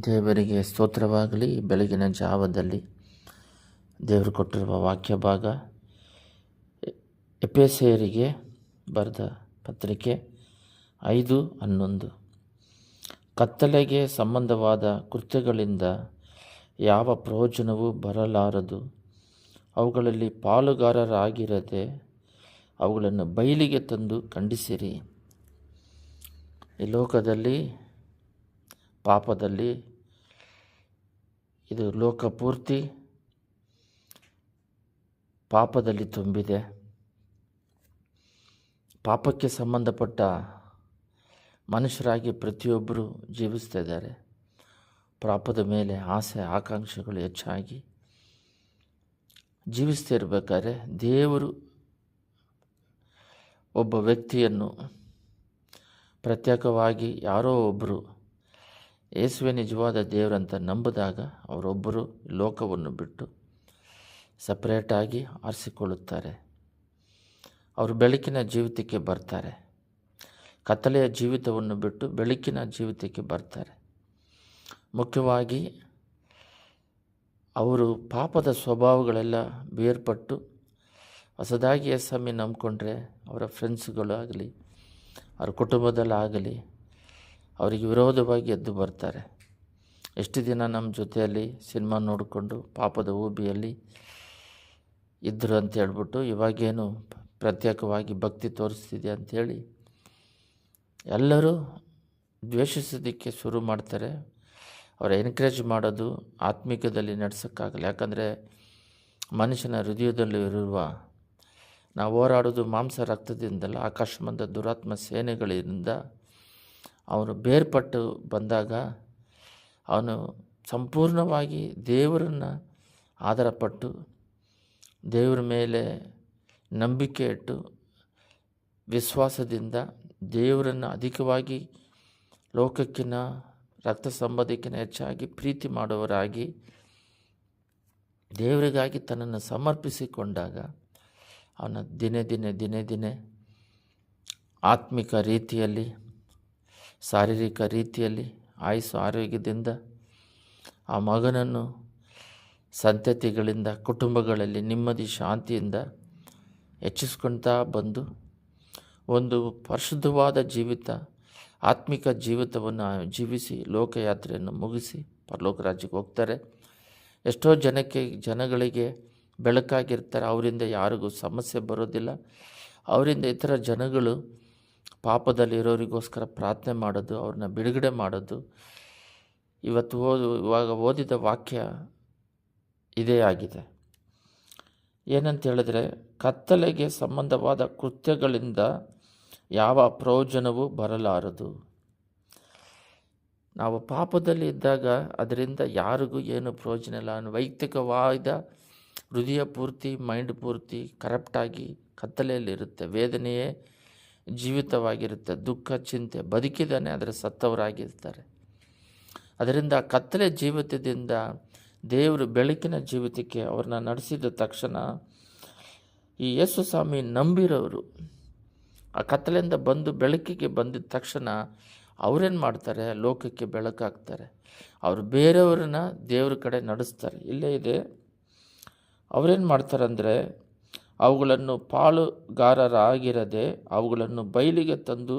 ದೇವರಿಗೆ ಸ್ತೋತ್ರವಾಗಲಿ, ಬೆಳಗಿನ ಜಾವದಲ್ಲಿ ದೇವರು ಕೊಟ್ಟಿರುವ ವಾಕ್ಯ ಭಾಗ. ಎಪೇಸೆಯರಿಗೆ ಬರೆದ ಪತ್ರಿಕೆ ಐದು ಹನ್ನೊಂದು. ಕತ್ತಲೆಗೆ ಸಂಬಂಧವಾದ ಕೃತ್ಯಗಳಿಂದ ಯಾವ ಪ್ರಯೋಜನವೂ ಬರಲಾರದು. ಅವುಗಳಲ್ಲಿ ಪಾಲುಗಾರರಾಗಿರದೆ ಅವುಗಳನ್ನು ಬಯಲಿಗೆ ತಂದು ಖಂಡಿಸಿರಿ. ಈ ಲೋಕದಲ್ಲಿ ಪಾಪದಲ್ಲಿ. ಇದು ಲೋಕ ಪೂರ್ತಿ ಪಾಪದಲ್ಲಿ ತುಂಬಿದೆ. ಪಾಪಕ್ಕೆ ಸಂಬಂಧಪಟ್ಟ ಮನುಷ್ಯರಾಗಿ ಪ್ರತಿಯೊಬ್ಬರು ಜೀವಿಸ್ತಾ ಇದ್ದಾರೆ. ಪಾಪದ ಮೇಲೆ ಆಸೆ, ಆಕಾಂಕ್ಷೆಗಳು ಹೆಚ್ಚಾಗಿ ಜೀವಿಸ್ತಾ ಇರಬೇಕಾದ್ರೆ ದೇವರು ಒಬ್ಬ ವ್ಯಕ್ತಿಯನ್ನು ಪ್ರತ್ಯೇಕವಾಗಿ ಯಾರೋ ಒಬ್ಬರು ಯೇಸುವೆ ನಿಜವಾದ ದೇವರಂತ ನಂಬಿದಾಗ ಅವರೊಬ್ಬರು ಲೋಕವನ್ನು ಬಿಟ್ಟು ಸಪ್ರೇಟಾಗಿ ಆರಿಸಿಕೊಳ್ಳುತ್ತಾರೆ. ಅವರು ಬೆಳಕಿನ ಜೀವಿತಕ್ಕೆ ಬರ್ತಾರೆ. ಕತ್ತಲೆಯ ಜೀವಿತವನ್ನು ಬಿಟ್ಟು ಬೆಳಕಿನ ಜೀವಿತಕ್ಕೆ ಬರ್ತಾರೆ. ಮುಖ್ಯವಾಗಿ ಅವರು ಪಾಪದ ಸ್ವಭಾವಗಳೆಲ್ಲ ಬೇರ್ಪಟ್ಟು ಹೊಸದಾಗಿ ಎಸ್ಸಮ್ಮಿ ನಂಬಿಕೊಂಡ್ರೆ ಅವರ ಫ್ರೆಂಡ್ಸ್ಗಳಾಗಲಿ ಅವರ ಕುಟುಂಬದಲ್ಲಾಗಲಿ ಅವರಿಗೆ ವಿರೋಧವಾಗಿ ಎದ್ದು ಬರ್ತಾರೆ. ಎಷ್ಟು ದಿನ ನಮ್ಮ ಜೊತೆಯಲ್ಲಿ ಸಿನಿಮಾ ನೋಡಿಕೊಂಡು ಪಾಪದ ಊಬಿಯಲ್ಲಿ ಇದ್ದರು ಅಂತ ಹೇಳ್ಬಿಟ್ಟು ಇವಾಗೇನು ಪ್ರತ್ಯೇಕವಾಗಿ ಭಕ್ತಿ ತೋರಿಸ್ತಿದೆ ಅಂಥೇಳಿ ಎಲ್ಲರೂ ದ್ವೇಷಿಸೋದಕ್ಕೆ ಶುರು ಮಾಡ್ತಾರೆ. ಅವರ ಎನ್ಕರೇಜ್ ಮಾಡೋದು ಆತ್ಮಿಕದಲ್ಲಿ ನಡೆಸೋಕ್ಕಾಗಲ್ಲ. ಯಾಕಂದರೆ ಮನುಷ್ಯನ ಹೃದಯದಲ್ಲಿ ಇರುವ ನಾವು ಹೋರಾಡೋದು ಮಾಂಸ ರಕ್ತದಿಂದಲ್ಲ ಆಕಾಶಮಂದ ದುರಾತ್ಮ ಸೇನೆಗಳಿಂದ ಅವನು ಬೇರ್ಪಟ್ಟು ಬಂದಾಗ ಅವನು ಸಂಪೂರ್ಣವಾಗಿ ದೇವರನ್ನು ಆಧಾರಪಟ್ಟು ದೇವರ ಮೇಲೆ ನಂಬಿಕೆ ಇಟ್ಟು ವಿಶ್ವಾಸದಿಂದ ದೇವರನ್ನು ಅಧಿಕವಾಗಿ ಲೋಕಕ್ಕಿನ ರಕ್ತ ಸಂಬಂಧಕ್ಕಿಂತ ಹೆಚ್ಚಾಗಿ ಪ್ರೀತಿ ಮಾಡುವವರಾಗಿ ದೇವರಿಗಾಗಿ ತನ್ನನ್ನು ಸಮರ್ಪಿಸಿಕೊಂಡಾಗ ಅವನ ದಿನೇ ದಿನೇ ದಿನೇ ದಿನೇ ಆತ್ಮಿಕ ರೀತಿಯಲ್ಲಿ ಶಾರೀರಿಕ ರೀತಿಯಲ್ಲಿ ಆಯಸ್ಸು ಆರೋಗ್ಯದಿಂದ ಆ ಮಗನನ್ನು ಸಂತತಿಗಳಿಂದ, ಕುಟುಂಬಗಳಲ್ಲಿ ನೆಮ್ಮದಿ, ಶಾಂತಿಯಿಂದ ಹೆಚ್ಚಿಸ್ಕೊಳ್ತಾ ಬಂದು ಒಂದು ಪರಿಶುದ್ಧವಾದ ಜೀವಿತ, ಆತ್ಮಿಕ ಜೀವಿತವನ್ನು ಜೀವಿಸಿ ಲೋಕಯಾತ್ರೆಯನ್ನು ಮುಗಿಸಿ ಪರಲೋಕ ರಾಜ್ಯಕ್ಕೆ ಹೋಗ್ತಾರೆ. ಎಷ್ಟೋ ಜನಕ್ಕೆ, ಜನಗಳಿಗೆ ಬೆಳಕಾಗಿರ್ತಾರೆ. ಅವರಿಂದ ಯಾರಿಗೂ ಸಮಸ್ಯೆ ಬರೋದಿಲ್ಲ. ಅವರಿಂದ ಇತರ ಜನಗಳು ಪಾಪದಲ್ಲಿರೋರಿಗೋಸ್ಕರ ಪ್ರಾರ್ಥನೆ ಮಾಡೋದು, ಅವ್ರನ್ನ ಬಿಡುಗಡೆ ಮಾಡೋದು. ಇವತ್ತು ಓದು, ಇವಾಗ ಓದಿದ ವಾಕ್ಯ ಇದೇ ಆಗಿದೆ. ಏನಂತ ಹೇಳಿದ್ರೆ ಕತ್ತಲೆಗೆ ಸಂಬಂಧವಾದ ಕೃತ್ಯಗಳಿಂದ ಯಾವ ಪ್ರಯೋಜನವೂ ಬರಲಾರದು. ನಾವು ಪಾಪದಲ್ಲಿ ಇದ್ದಾಗ ಅದರಿಂದ ಯಾರಿಗೂ ಏನು ಪ್ರಯೋಜನ ಇಲ್ಲ. ವೈಯಕ್ತಿಕವಾದ ಹೃದಯ ಪೂರ್ತಿ ಮೈಂಡ್ ಪೂರ್ತಿ ಕರಪ್ಟಾಗಿ ಕತ್ತಲೆಯಲ್ಲಿರುತ್ತೆ. ವೇದನೆಯೇ ಜೀವಿತವಾಗಿರುತ್ತೆ, ದುಃಖ, ಚಿಂತೆ ಬದುಕಿದಾನೆ ಅದರ ಸತ್ತವರಾಗಿರ್ತಾರೆ. ಅದರಿಂದ ಕತ್ತಲೆ ಜೀವಿತದಿಂದ ದೇವರು ಬೆಳಕಿನ ಜೀವಿತಕ್ಕೆ ಅವ್ರನ್ನ ನಡೆಸಿದ ತಕ್ಷಣ ಈ ಯೇಸು ಸ್ವಾಮಿ ನಂಬಿರೋರು ಆ ಕತ್ತಲೆಯಿಂದ ಬಂದು ಬೆಳಕಿಗೆ ಬಂದಿದ ತಕ್ಷಣ ಅವರೇನು ಮಾಡ್ತಾರೆ? ಲೋಕಕ್ಕೆ ಬೆಳಕಾಗ್ತಾರೆ. ಅವರು ಬೇರೆಯವ್ರನ್ನ ದೇವ್ರ ಕಡೆ ನಡೆಸ್ತಾರೆ. ಇಲ್ಲೇ ಇದೆ. ಅವ್ರೇನು ಮಾಡ್ತಾರೆ ಅಂದರೆ ಅವುಗಳನ್ನು ಪಾಲುಗಾರರಾಗಿರದೆ ಅವುಗಳನ್ನು ಬಯಲಿಗೆ ತಂದು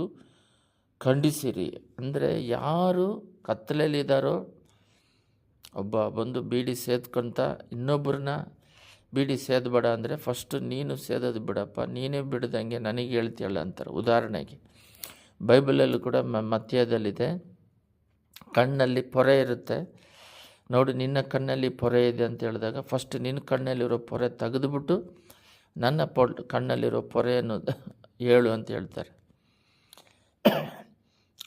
ಖಂಡಿಸಿರಿ. ಅಂದರೆ ಯಾರು ಕತ್ತಲೆಯಲ್ಲಿದ್ದಾರೋ ಒಬ್ಬ ಬಂದು ಬೀಡಿ ಸೇದ್ಕೊಂತ ಇನ್ನೊಬ್ಬರನ್ನ ಬೀಡಿ ಸೇದಬೇಡ ಅಂದರೆ ಫಸ್ಟು ನೀನು ಸೇದೋದು ಬಿಡಪ್ಪ, ನೀನೇ ಬಿಡ್ದಂಗೆ ನನಗೆ ಹೇಳ್ತೀಯಲ್ಲ ಅಂತಾರೆ. ಉದಾಹರಣೆಗೆ, ಬೈಬಲಲ್ಲೂ ಕೂಡ ಮ ಮಧ್ಯದಲ್ಲಿದೆ, ಕಣ್ಣಲ್ಲಿ ಪೊರೆ ಇರುತ್ತೆ. ನೋಡಿ, ನಿನ್ನ ಕಣ್ಣಲ್ಲಿ ಪೊರೆ ಇದೆ ಅಂತ ಹೇಳಿದಾಗ ಫಸ್ಟ್ ನಿನ್ನ ಕಣ್ಣಲ್ಲಿರೋ ಪೊರೆ ತೆಗೆದುಬಿಟ್ಟು ನನ್ನ ಪೊ ಕಣ್ಣಲ್ಲಿರೋ ಪೊರೆಯನ್ನು ಹೇಳು ಅಂತ ಹೇಳ್ತಾರೆ.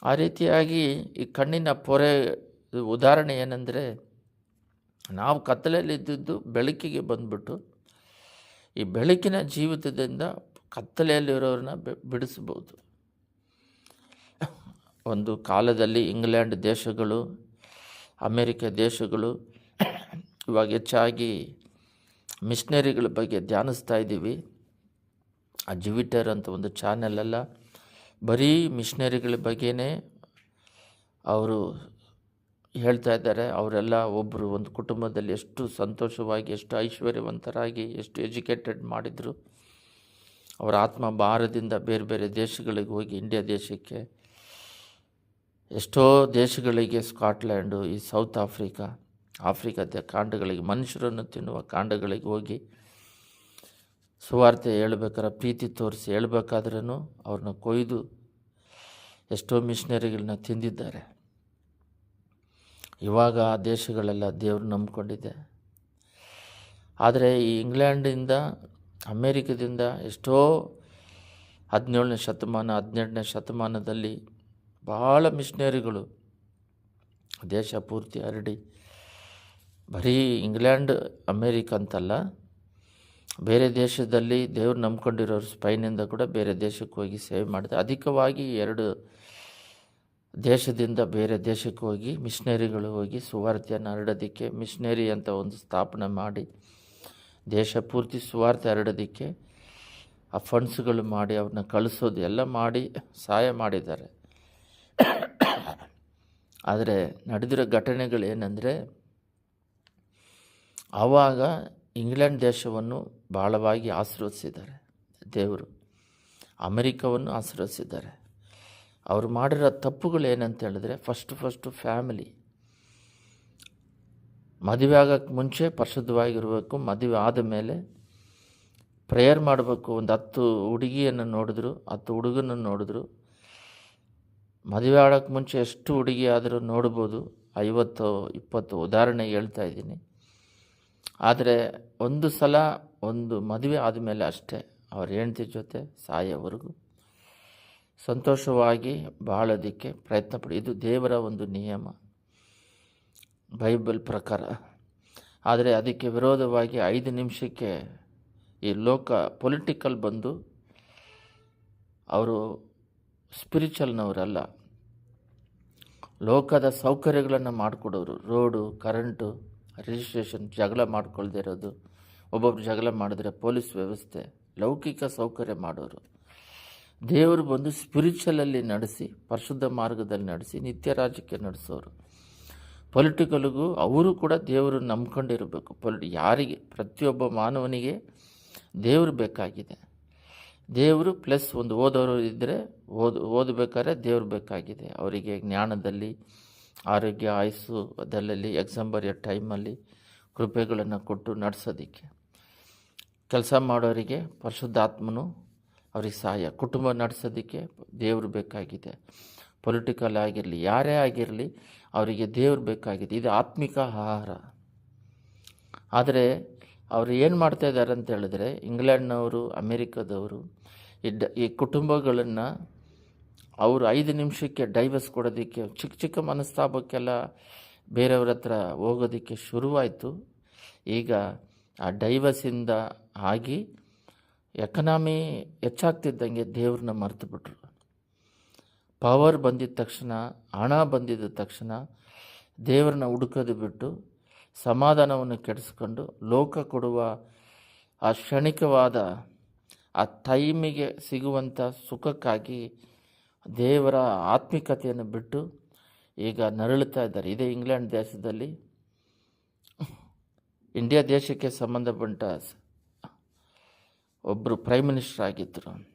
ಆ ರೀತಿಯಾಗಿ ಈ ಕಣ್ಣಿನ ಪೊರೆ ಉದಾಹರಣೆ ಏನಂದರೆ, ನಾವು ಕತ್ತಲೆಯಲ್ಲಿದ್ದು ಬೆಳಕಿಗೆ ಬಂದ್ಬಿಟ್ಟು, ಈ ಬೆಳಕಿನ ಜೀವಿತದಿಂದ ಕತ್ತಲೆಯಲ್ಲಿರೋರನ್ನ ಬಿಡಿಸ್ಬೋದು. ಒಂದು ಕಾಲದಲ್ಲಿ ಇಂಗ್ಲೆಂಡ್ ದೇಶಗಳು, ಅಮೇರಿಕ ದೇಶಗಳು, ಇವಾಗ ಹೆಚ್ಚಾಗಿ ಮಿಷ್ನರಿಗಳ ಬಗ್ಗೆ ಧ್ಯಾನಿಸ್ತಾ ಇದ್ದೀವಿ. ಆ ಜುವಿಟರ್ ಅಂತ ಒಂದು ಚಾನೆಲೆಲ್ಲ ಬರೀ ಮಿಷ್ನರಿಗಳ ಬಗ್ಗೆನೇ ಅವರು ಹೇಳ್ತಾ ಇದ್ದಾರೆ. ಅವರೆಲ್ಲ ಒಬ್ಬರು ಒಂದು ಕುಟುಂಬದಲ್ಲಿ ಎಷ್ಟು ಸಂತೋಷವಾಗಿ, ಎಷ್ಟು ಐಶ್ವರ್ಯವಂತರಾಗಿ, ಎಷ್ಟು ಎಜುಕೇಟೆಡ್ ಮಾಡಿದರು. ಅವರ ಆತ್ಮ ಭಾರದಿಂದ ಬೇರೆ ಬೇರೆ ದೇಶಗಳಿಗೆ ಹೋಗಿ ಇಂಡಿಯಾ ದೇಶಕ್ಕೆ. ಎಷ್ಟೋ ದೇಶಗಳಿಗೆ ಸ್ಕಾಟ್ಲ್ಯಾಂಡು, ಈ ಸೌತ್ ಆಫ್ರಿಕಾ ಆಫ್ರಿಕಾದ ಕಾಂಡಗಳಿಗೆ, ಮನುಷ್ಯರನ್ನು ತಿನ್ನುವ ಕಾಂಡಗಳಿಗೆ ಹೋಗಿ ಸುವಾರ್ತೆ ಹೇಳ್ಬೇಕಾದ್ರೆ, ಪ್ರೀತಿ ತೋರಿಸಿ ಹೇಳ್ಬೇಕಾದ್ರೂ ಅವ್ರನ್ನ ಕೊಯ್ದು ಎಷ್ಟೋ ಮಿಷನರಿಗಳನ್ನ ತಿಂದಿದ್ದಾರೆ. ಇವಾಗ ಆ ದೇಶಗಳೆಲ್ಲ ದೇವರು ನಂಬಿಕೊಂಡಿದೆ. ಆದರೆ ಈ ಇಂಗ್ಲೆಂಡಿಂದ, ಅಮೇರಿಕದಿಂದ ಎಷ್ಟೋ ಹದಿನೇಳನೇ ಶತಮಾನ, ಹದಿನೆಂಟನೇ ಶತಮಾನದಲ್ಲಿ ಭಾಳ ಮಿಷನರಿಗಳು ದೇಶ ಪೂರ್ತಿ ಹರಡಿ ಬರೀ ಇಂಗ್ಲೆಂಡ್, ಅಮೇರಿಕ ಅಂತಲ್ಲ, ಬೇರೆ ದೇಶದಲ್ಲಿ ದೇವ್ರು ನಂಬ್ಕೊಂಡಿರೋರು ಸ್ಪೈನಿಂದ ಕೂಡ ಬೇರೆ ದೇಶಕ್ಕೆ ಹೋಗಿ ಸೇವೆ ಮಾಡಿದೆ. ಅಧಿಕವಾಗಿ ಎರಡು ದೇಶದಿಂದ ಬೇರೆ ದೇಶಕ್ಕೆ ಹೋಗಿ ಮಿಷ್ನರಿಗಳು ಹೋಗಿ ಸುವಾರ್ತೆಯನ್ನು ಹರಡೋದಕ್ಕೆ, ಮಿಷ್ನರಿ ಅಂತ ಒಂದು ಸ್ಥಾಪನೆ ಮಾಡಿ, ದೇಶ ಪೂರ್ತಿ ಸುವಾರ್ತೆ ಹರಡೋದಕ್ಕೆ ಆ ಫಂಡ್ಸ್ಗಳು ಮಾಡಿ, ಅವ್ರನ್ನ ಕಳಿಸೋದು ಎಲ್ಲ ಮಾಡಿ ಸಹಾಯ ಮಾಡಿದ್ದಾರೆ. ಆದರೆ ನಡೆದಿರೋ ಘಟನೆಗಳೇನೆಂದರೆ ಆವಾಗ ಇಂಗ್ಲೆಂಡ್ ದೇಶವನ್ನು ಬಹಳವಾಗಿ ಆಶೀರ್ವದಿಸಿದ್ದಾರೆ. ದೇವರು ಅಮೆರಿಕವನ್ನು ಆಶೀರ್ವದಿಸಿದ್ದಾರೆ. ಅವರು ಮಾಡಿರೋ ತಪ್ಪುಗಳು ಏನಂತ ಹೇಳಿದ್ರೆ ಫಸ್ಟ್ ಫಸ್ಟು ಫ್ಯಾಮಿಲಿ ಮದುವೆ ಆಗೋಕ್ಕೆ ಮುಂಚೆ ಪರಿಶುದ್ಧವಾಗಿರಬೇಕು, ಮದುವೆ ಆದ ಮೇಲೆ ಪ್ರೇಯರ್ ಮಾಡಬೇಕು, ಒಂದು ಹತ್ತು ಹುಡುಗಿಯನ್ನು ನೋಡಿದ್ರು, ಹತ್ತು ಹುಡುಗನ ನೋಡಿದ್ರು. ಮದುವೆ ಆಡೋಕ್ಕೆ ಮುಂಚೆ ಎಷ್ಟು ಹುಡುಗಿ ಆದರೂ ನೋಡ್ಬೋದು. ಐವತ್ತು, ಇಪ್ಪತ್ತು ಉದಾಹರಣೆ ಹೇಳ್ತಾ ಇದ್ದೀನಿ. ಆದರೆ ಒಂದು ಸಲ ಒಂದು ಮದುವೆ ಆದಮೇಲೆ ಅಷ್ಟೇ ಅವ್ರ ಹೆಂಡತಿ ಜೊತೆ ಸಾಯೋವರೆಗೂ ಸಂತೋಷವಾಗಿ ಬಾಳೋದಕ್ಕೆ ಪ್ರಯತ್ನ ಪಡಿ. ಇದು ದೇವರ ಒಂದು ನಿಯಮ. ಬೈಬಲ್ ಪ್ರಕಾರ. ಆದರೆ ಅದಕ್ಕೆ ವಿರೋಧವಾಗಿ ಐದು ನಿಮಿಷಕ್ಕೆ ಈ ಲೋಕ ಪೊಲಿಟಿಕಲ್ ಬಂದು ಅವರು ಸ್ಪಿರಿಚುವಲ್ನವರಲ್ಲ, ಲೋಕದ ಸೌಕರ್ಯಗಳನ್ನು ಮಾಡಿಕೊಡೋರು. ರೋಡು, ಕರೆಂಟು ರಿಜಿಸ್ಟ್ರೇಷನ್ ಜಗಳ ಮಾಡ್ಕೊಳ್ದೇ ಇರೋದು. ಒಬ್ಬೊಬ್ರು ಜಗಳ ಮಾಡಿದ್ರೆ ಪೊಲೀಸ್ ವ್ಯವಸ್ಥೆ, ಲೌಕಿಕ ಸೌಕರ್ಯ ಮಾಡೋರು. ದೇವರು ಬಂದು ಸ್ಪಿರಿಚುವಲಲ್ಲಿ ನಡೆಸಿ, ಪರಿಶುದ್ಧ ಮಾರ್ಗದಲ್ಲಿ ನಡೆಸಿ, ನಿತ್ಯ ರಾಜ್ಯಕ್ಕೆ ನಡೆಸೋರು. ಪೊಲಿಟಿಕಲ್ಗೂ ಅವರು ಕೂಡ ದೇವರು ನಂಬ್ಕೊಂಡಿರಬೇಕು. ಪೊಲಿಟಿ ಯಾರಿಗೆ, ಪ್ರತಿಯೊಬ್ಬ ಮಾನವನಿಗೆ ದೇವರು ಬೇಕಾಗಿದೆ. ದೇವರು ಪ್ಲಸ್ ಒಂದು ಓದೋರು ಇದ್ದರೆ ಓದು, ಓದಬೇಕಾದ್ರೆ ದೇವ್ರು ಬೇಕಾಗಿದೆ. ಅವರಿಗೆ ಜ್ಞಾನದಲ್ಲಿ ಆರೋಗ್ಯ ಆಯಸ್ಸು ಅದರಲ್ಲಿ ಎಕ್ಸಾಮ್ ಬರೆಯೋ ಟೈಮಲ್ಲಿ ಕೃಪೆಗಳನ್ನು ಕೊಟ್ಟು ನಡೆಸೋದಕ್ಕೆ. ಕೆಲಸ ಮಾಡೋರಿಗೆ ಪರಿಶುದ್ಧಾತ್ಮನು ಅವ್ರಿಗೆ ಸಹಾಯ. ಕುಟುಂಬ ನಡೆಸೋದಕ್ಕೆ ದೇವರು ಬೇಕಾಗಿದೆ. ಪೊಲಿಟಿಕಲ್ ಆಗಿರಲಿ, ಯಾರೇ ಆಗಿರಲಿ ಅವರಿಗೆ ದೇವ್ರು ಬೇಕಾಗಿದೆ. ಇದು ಆತ್ಮಿಕ ಆಹಾರ. ಆದರೆ ಅವರು ಏನು ಮಾಡ್ತಾಯಿದ್ದಾರೆ ಅಂತ ಹೇಳಿದ್ರೆ, ಇಂಗ್ಲೆಂಡ್ನವರು, ಅಮೇರಿಕದವರು ಈ ಕುಟುಂಬಗಳನ್ನು ಅವರು ಐದು ನಿಮಿಷಕ್ಕೆ ಡೈವರ್ಸ್ ಕೊಡೋದಕ್ಕೆ, ಚಿಕ್ಕ ಚಿಕ್ಕ ಮನಸ್ತಾಪಕ್ಕೆಲ್ಲ ಬೇರೆಯವ್ರ ಹತ್ರ ಹೋಗೋದಕ್ಕೆ ಶುರುವಾಯಿತು. ಈಗ ಆ ಡೈವರ್ಸಿಂದ ಆಗಿ ಎಕನಾಮಿ ಹೆಚ್ಚಾಗ್ತಿದ್ದಂಗೆ ದೇವ್ರನ್ನ ಮರೆತುಬಿಟ್ರು. ಪವರ್ ಬಂದಿದ್ದ ತಕ್ಷಣ, ಹಣ ಬಂದಿದ್ದ ತಕ್ಷಣ ದೇವ್ರನ್ನ ಹುಡುಕೋದು ಬಿಟ್ಟು ಸಮಾಧಾನವನ್ನು ಕೆಡಿಸ್ಕೊಂಡು ಲೋಕ ಕೊಡುವ ಆ ಕ್ಷಣಿಕವಾದ ಆ ಟೈಮಿಗೆ ಸಿಗುವಂಥ ಸುಖಕ್ಕಾಗಿ ದೇವರ ಆತ್ಮಿಕತೆಯನ್ನು ಬಿಟ್ಟು ಈಗ ನರಳುತ್ತಾ ಇದ್ದಾರೆ. ಇದೇ ಇಂಗ್ಲೆಂಡ್ ದೇಶದಲ್ಲಿ ಇಂಡಿಯಾ ದೇಶಕ್ಕೆ ಸಂಬಂಧಪಟ್ಟ ಒಬ್ಬರು ಪ್ರೈಮ್ ಮಿನಿಸ್ಟರ್ ಆಗಿದ್ದರು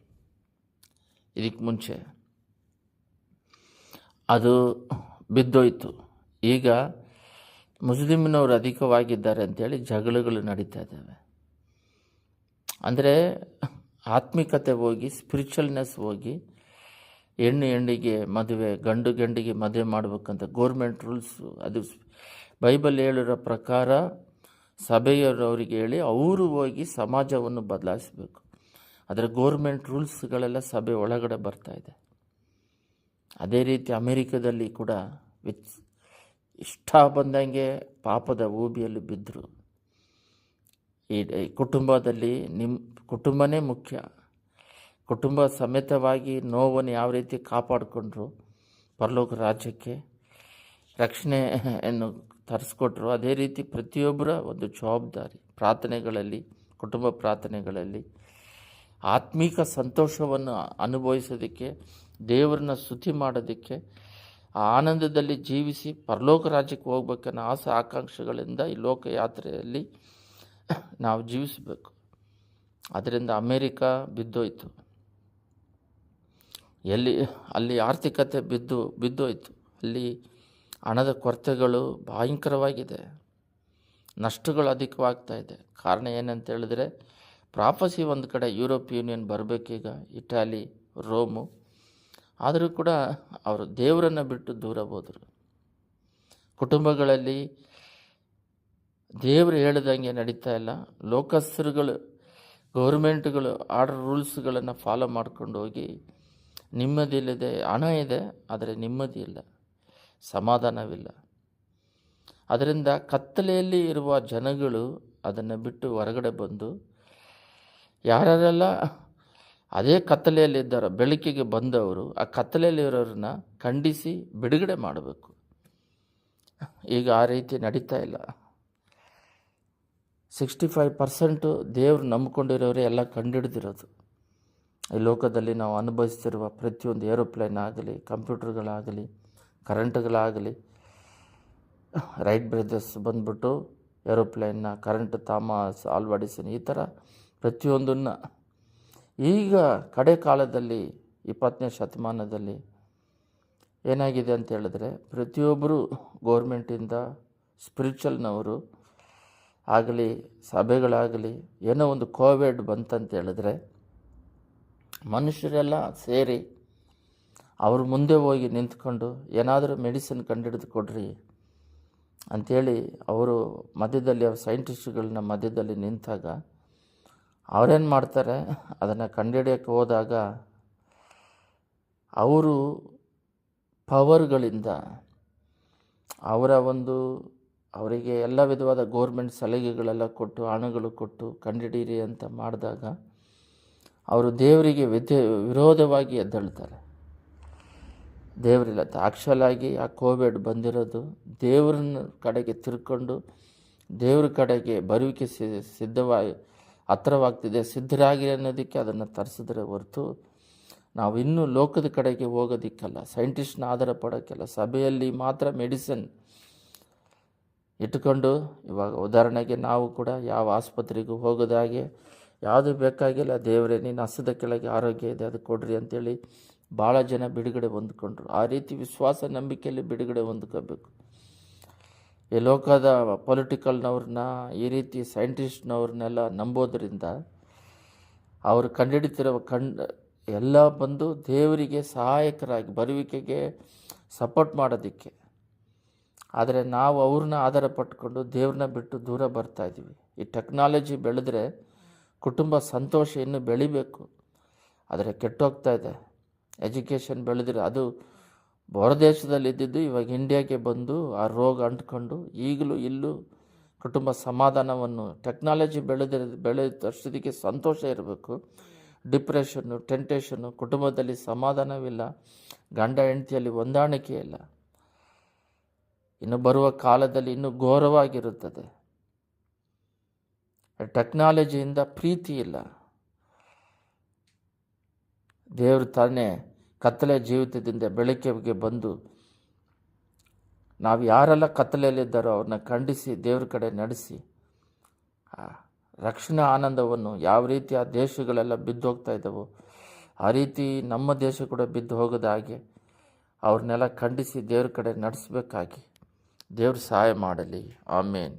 ಇದಕ್ಕೆ ಮುಂಚೆ. ಅದು ಬಿದ್ದೋಯ್ತು. ಈಗ ಮುಸ್ಲಿಮ್ನವರು ಅಧಿಕವಾಗಿದ್ದಾರೆ ಅಂತೇಳಿ ಜಗಳಗಳು ನಡೀತಾ ಇದ್ದಾವೆ. ಅಂದರೆ ಆತ್ಮಿಕತೆ ಹೋಗಿ ಸ್ಪಿರಿಚುವಲ್ನೆಸ್ ಹೋಗಿ ಹೆಣ್ಣು ಹೆಣ್ಣಿಗೆ ಮದುವೆ, ಗಂಡು ಗಂಡಿಗೆ ಮದುವೆ ಮಾಡಬೇಕಂತ ಗೋರ್ಮೆಂಟ್ ರೂಲ್ಸು ಅದು ಬೈಬಲ್ ಹೇಳಿರೋ ಪ್ರಕಾರ ಸಭೆಯವರವರಿಗೆ ಹೇಳಿ ಅವರು ಹೋಗಿ ಸಮಾಜವನ್ನು ಬದಲಾಯಿಸಬೇಕು. ಆದರೆ ಗೋರ್ಮೆಂಟ್ ರೂಲ್ಸ್ಗಳೆಲ್ಲ ಸಭೆ ಒಳಗಡೆ ಬರ್ತಾ ಇದೆ. ಅದೇ ರೀತಿ ಅಮೇರಿಕದಲ್ಲಿ ಕೂಡ ವಿಚ್ ಇಷ್ಟ ಬಂದಂಗೆ ಪಾಪದ ಊಬಿಯಲ್ಲಿ ಬಿದ್ದರು ಈ ಕುಟುಂಬದಲ್ಲಿ ನಿಮ್ಮ ಕುಟುಂಬನೇ ಮುಖ್ಯ. ಕುಟುಂಬ ಸಮೇತವಾಗಿ ನೋವನ್ನು ಯಾವ ರೀತಿ ಕಾಪಾಡಿಕೊಂಡ್ರು, ಪರಲೋಕ ರಾಜ್ಯಕ್ಕೆ ರಕ್ಷಣೆಯನ್ನು ತರಿಸ್ಕೊಟ್ರು, ಅದೇ ರೀತಿ ಪ್ರತಿಯೊಬ್ಬರ ಒಂದು ಜವಾಬ್ದಾರಿ ಪ್ರಾರ್ಥನೆಗಳಲ್ಲಿ, ಕುಟುಂಬ ಪ್ರಾರ್ಥನೆಗಳಲ್ಲಿ ಆತ್ಮೀಕ ಸಂತೋಷವನ್ನು ಅನುಭವಿಸೋದಕ್ಕೆ, ದೇವರನ್ನ ಸ್ತುತಿ ಮಾಡೋದಕ್ಕೆ ಆನಂದದಲ್ಲಿ ಜೀವಿಸಿ ಪರಲೋಕ ರಾಜ್ಯಕ್ಕೆ ಹೋಗ್ಬೇಕನ್ನೋ ಆಸೆ, ಆಕಾಂಕ್ಷೆಗಳಿಂದ ಈ ಲೋಕಯಾತ್ರೆಯಲ್ಲಿ ನಾವು ಜೀವಿಸಬೇಕು. ಅದರಿಂದ ಅಮೇರಿಕಾ ಬಿದ್ದೋಯ್ತು. ಎಲ್ಲಿ, ಅಲ್ಲಿ ಆರ್ಥಿಕತೆ ಬಿದ್ದು, ಬಿದ್ದೋಯ್ತು. ಅಲ್ಲಿ ಹಣದ ಕೊರತೆಗಳು ಭಯಂಕರವಾಗಿದೆ. ನಷ್ಟಗಳು ಅಧಿಕವಾಗ್ತಾ ಇದೆ. ಕಾರಣ ಏನಂತ ಹೇಳಿದ್ರೆ, ಪ್ರಾಪಸಿ ಒಂದು ಕಡೆ ಯುರೋಪ್ ಯೂನಿಯನ್ ಬರಬೇಕೀಗ, ಇಟಾಲಿ, ರೋಮು. ಆದರೂ ಕೂಡ ಅವರು ದೇವರನ್ನು ಬಿಟ್ಟು ದೂರ ಹೋದರು. ಕುಟುಂಬಗಳಲ್ಲಿ ದೇವರು ಹೇಳ್ದಂಗೆ ನಡೀತಾ ಇಲ್ಲ. ಲೋಕಸ್ಥರುಗಳು, ಗೌರ್ಮೆಂಟ್ಗಳು ಆರ್ಡರ್ ರೂಲ್ಸ್ಗಳನ್ನು ಫಾಲೋ ಮಾಡ್ಕೊಂಡು ಹೋಗಿ ನೆಮ್ಮದಿ ಇಲ್ಲದೆ ಹಣ ಇದೆ, ಆದರೆ ನೆಮ್ಮದಿ ಇಲ್ಲ, ಸಮಾಧಾನವಿಲ್ಲ. ಅದರಿಂದ ಕತ್ತಲೆಯಲ್ಲಿ ಇರುವ ಜನಗಳು ಅದನ್ನು ಬಿಟ್ಟು ಹೊರಗಡೆ ಬಂದು ಯಾರ್ಯಾರೆಲ್ಲ ಅದೇ ಕತ್ತಲೆಯಲ್ಲಿದ್ದಾರೋ ಬೆಳಕಿಗೆ ಬಂದವರು, ಆ ಕತ್ತಲೆಯಲ್ಲಿರೋರನ್ನ ಖಂಡಿಸಿ ಬಿಡುಗಡೆ ಮಾಡಬೇಕು. ಈಗ ಆ ರೀತಿ ನಡೀತಾ ಇಲ್ಲ. ಸಿಕ್ಸ್ಟಿ ಫೈವ್ ಪರ್ಸೆಂಟು ದೇವ್ರು ನಂಬ್ಕೊಂಡಿರೋರೇ ಎಲ್ಲ ಕಂಡುಹಿಡ್ದಿರೋದು ಈ ಲೋಕದಲ್ಲಿ ನಾವು ಅನುಭವಿಸ್ತಿರುವ ಪ್ರತಿಯೊಂದು ಏರೋಪ್ಲೇನ್ ಆಗಲಿ, ಕಂಪ್ಯೂಟರ್ಗಳಾಗಲಿ, ಕರೆಂಟ್ಗಳಾಗಲಿ, ರೈಟ್ ಬ್ರದರ್ಸ್ ಬಂದ್ಬಿಟ್ಟು ಏರೋಪ್ಲೇನ್ನ ಕರೆಂಟ್ ಥಾಮಸ್ ಆಲ್ವಾಡಿಸನ್ ಈ ಥರ ಪ್ರತಿಯೊಂದನ್ನು ಈಗ ಕಡೆ ಕಾಲದಲ್ಲಿ ಇಪ್ಪತ್ತನೇ ಶತಮಾನದಲ್ಲಿ ಏನಾಗಿದೆ ಅಂತ ಹೇಳಿದ್ರೆ, ಪ್ರತಿಯೊಬ್ಬರು ಗೌರ್ಮೆಂಟಿಂದ ಸ್ಪಿರಿಚುವಲ್ನವರು ಆಗಲಿ, ಸಭೆಗಳಾಗಲಿ, ಏನೋ ಒಂದು ಕೋವಿಡ್ ಬಂತಂತ ಹೇಳಿದ್ರೆ ಮನುಷ್ಯರೆಲ್ಲ ಸೇರಿ ಅವ್ರ ಮುಂದೆ ಹೋಗಿ ನಿಂತ್ಕೊಂಡು ಏನಾದರೂ ಮೆಡಿಸಿನ್ ಕಂಡುಹಿಡಿದು ಕೊಡ್ರಿ ಅಂಥೇಳಿ ಅವರು ಮಧ್ಯದಲ್ಲಿ ಅವ್ರ ಸೈಂಟಿಸ್ಟ್ಗಳನ್ನ ಮಧ್ಯದಲ್ಲಿ ನಿಂತಾಗ ಅವರೇನು ಮಾಡ್ತಾರೆ? ಅದನ್ನು ಕಂಡುಹಿಡಿಯೋಕ್ಕೆ ಹೋದಾಗ ಅವರು ಪವರ್ಗಳಿಂದ ಅವರ ಒಂದು ಅವರಿಗೆ ಎಲ್ಲ ವಿಧವಾದ ಗೋರ್ಮೆಂಟ್ ಸಲಹೆಗಳೆಲ್ಲ ಕೊಟ್ಟು ಹಣಗಳು ಕೊಟ್ಟು ಕಂಡುಹಿಡೀರಿ ಅಂತ ಮಾಡಿದಾಗ ಅವರು ದೇವರಿಗೆ ವ್ಯತ್ಯ ವಿರೋಧವಾಗಿ ಎದ್ದೇಳ್ತಾರೆ. ದೇವರಿಲ್ಲ ಆ್ಯಕ್ಚುಲಾಗಿ ಆ ಕೋವಿಡ್ ಬಂದಿರೋದು, ದೇವ್ರನ್ನ ಕಡೆಗೆ ತಿರ್ಕೊಂಡು ದೇವ್ರ ಕಡೆಗೆ ಬರುವಿಕೆ ಸಿದ್ಧವಾಗಿ, ಹತ್ರವಾಗ್ತಿದೆ ಸಿದ್ಧರಾಗಿ ಅನ್ನೋದಕ್ಕೆ ಅದನ್ನು ತರಿಸಿದ್ರೆ ಹೊರತು ನಾವು ಇನ್ನೂ ಲೋಕದ ಕಡೆಗೆ ಹೋಗೋದಿಕ್ಕಲ್ಲ, ಸೈಂಟಿಸ್ಟ್ನ ಆಧಾರ ಪಡೋಕ್ಕೆಲ್ಲ, ಸಭೆಯಲ್ಲಿ ಮಾತ್ರ ಮೆಡಿಸಿನ್ ಇಟ್ಕೊಂಡು ಇವಾಗ ಉದಾಹರಣೆಗೆ ನಾವು ಕೂಡ ಯಾವ ಆಸ್ಪತ್ರೆಗೂ ಹೋಗೋದಾಗೆ ಯಾವುದು ಬೇಕಾಗಿಲ್ಲ, ದೇವರೇ, ನೀನು ಹಸದ ಕೆಳಗೆ ಆರೋಗ್ಯ ಇದೆ, ಅದು ಕೊಡ್ರಿ ಅಂತೇಳಿ ಭಾಳ ಜನ ಬಿಡುಗಡೆ ಹೊಂದ್ಕೊಂಡ್ರು. ಆ ರೀತಿ ವಿಶ್ವಾಸ, ನಂಬಿಕೆಯಲ್ಲಿ ಬಿಡುಗಡೆ ಹೊಂದ್ಕೋಬೇಕು. ಈ ಲೋಕದ ಪೊಲಿಟಿಕಲ್ನವ್ರನ್ನ, ಈ ರೀತಿ ಸೈಂಟಿಸ್ಟ್ನವ್ರನ್ನೆಲ್ಲ ನಂಬೋದ್ರಿಂದ ಅವರು ಕಂಡುಹಿಡಿತಿರೋ ಕಂಡ ಎಲ್ಲ ಬಂದು ದೇವರಿಗೆ ಸಹಾಯಕರಾಗಿ, ಬರುವಿಕೆಗೆ ಸಪೋರ್ಟ್ ಮಾಡೋದಕ್ಕೆ. ಆದರೆ ನಾವು ಅವ್ರನ್ನ ಆಧಾರ ಪಟ್ಕೊಂಡು ದೇವ್ರನ್ನ ಬಿಟ್ಟು ದೂರ ಬರ್ತಾ ಇದ್ದೀವಿ. ಈ ಟೆಕ್ನಾಲಜಿ ಬೆಳೆದ್ರೆ ಕುಟುಂಬ ಸಂತೋಷ ಇನ್ನೂ ಬೆಳಿಬೇಕು. ಆದರೆ ಕೆಟ್ಟೋಗ್ತಾ ಇದೆ. ಎಜುಕೇಷನ್ ಬೆಳೆದಿರೋ ಅದು ಹೊರದೇಶದಲ್ಲಿ ಇದ್ದಿದ್ದು ಇವಾಗ ಇಂಡಿಯಾಗೆ ಬಂದು ಆ ರೋಗ ಅಂಟ್ಕೊಂಡು ಈಗಲೂ ಇಲ್ಲೂ ಕುಟುಂಬ ಸಮಾಧಾನವನ್ನು ಟೆಕ್ನಾಲಜಿ ಬೆಳೆದ ಬೆಳೆದಷ್ಟೊತ್ತಿಗೆ ಸಂತೋಷ ಇರಬೇಕು. ಡಿಪ್ರೆಷನ್ನು ಟೆಂಟೇಷನ್ನು ಕುಟುಂಬದಲ್ಲಿ ಸಮಾಧಾನವಿಲ್ಲ. ಗಂಡ ಹೆಂಡತಿಯಲ್ಲಿ ಹೊಂದಾಣಿಕೆ ಇಲ್ಲ. ಇನ್ನು ಬರುವ ಕಾಲದಲ್ಲಿ ಇನ್ನೂ ಘೋರವಾಗಿರುತ್ತದೆ ಟೆಕ್ನಾಲಜಿಯಿಂದ ಪ್ರೀತಿ ಇಲ್ಲ. ದೇವರು ತಾನೇ ಕತ್ತಲೆ ಜೀವಿತದಿಂದ ಬೆಳಕಿಗೆ ಬಂದು ನಾವು ಯಾರೆಲ್ಲ ಕತ್ತಲೆಯಲ್ಲಿದ್ದಾರೋ ಅವ್ರನ್ನ ಖಂಡಿಸಿ ದೇವ್ರ ಕಡೆ ನಡೆಸಿ ರಕ್ಷಣಾ ಆನಂದವನ್ನು ಯಾವ ರೀತಿ ಆ ದೇಶಗಳೆಲ್ಲ ಬಿದ್ದು ಹೋಗ್ತಾ ಇದ್ದವು, ಆ ರೀತಿ ನಮ್ಮ ದೇಶ ಕೂಡ ಬಿದ್ದು ಹೋಗದ ಹಾಗೆ ಅವ್ರನ್ನೆಲ್ಲ ಖಂಡಿಸಿ ದೇವ್ರ ಕಡೆ ನಡೆಸಬೇಕಾಗಿ ದೇವ್ರ ಸಹಾಯ ಮಾಡಲಿ. ಆಮೇನ್.